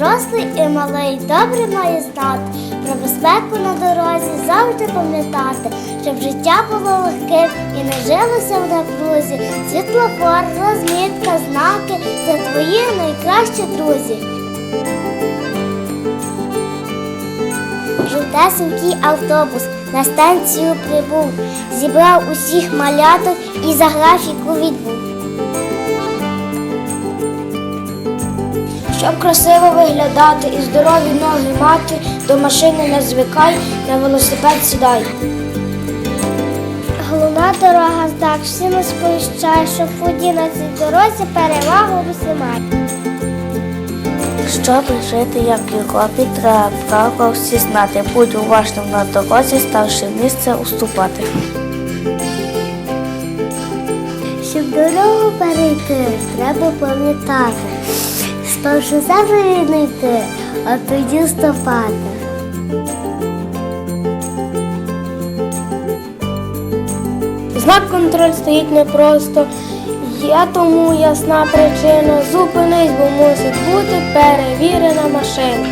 і малий добре має знати. Про безпеку на дорозі завжди пам'ятати, щоб життя було легким і не жилося в напрузі. Світлофор, розмітка, знаки це твої найкращі друзі. Жовтесенький автобус на станцію прибув, зібрав усіх маляток і за графіку відбув. Щоб красиво виглядати і здорові ноги мати, до машини не звикай, на велосипед сідай. Головна дорога здак, всі не сповіщає, щоб воді на цій дорозі перевагу висимай. Щоб жити, як Європі, треба правила всі знати. Будь уважним на дорозі, старше місце уступати. Щоб дорогу перейти, треба пам'ятати. Спершу себе віднайти, а тоді стопати. Знак контроль стоїть непросто. Є тому ясна причина. Зупинись, бо мусить бути перевірена машина.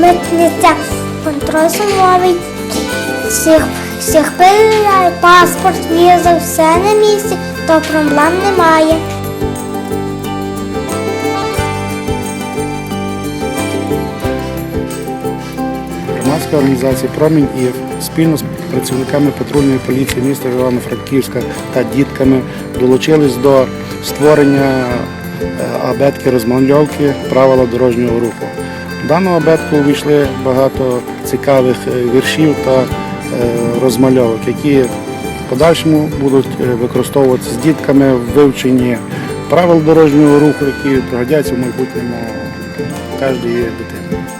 Митниця контроль суворий. Всіх, всіх перевіряє паспорт, віза, все на місці, то проблем немає. Громадська організація Промінь і спільно з працівниками патрульної поліції міста Івано-Франківська та дітками долучились до створення е, абетки розмальовки правила дорожнього руху. В дану абетку увійшли багато цікавих е, віршів та е, розмальовок, які в подальшому будуть використовуватися з дітками в вивченні правил дорожнього руху, які пригодяться в майбутньому кожної дитини.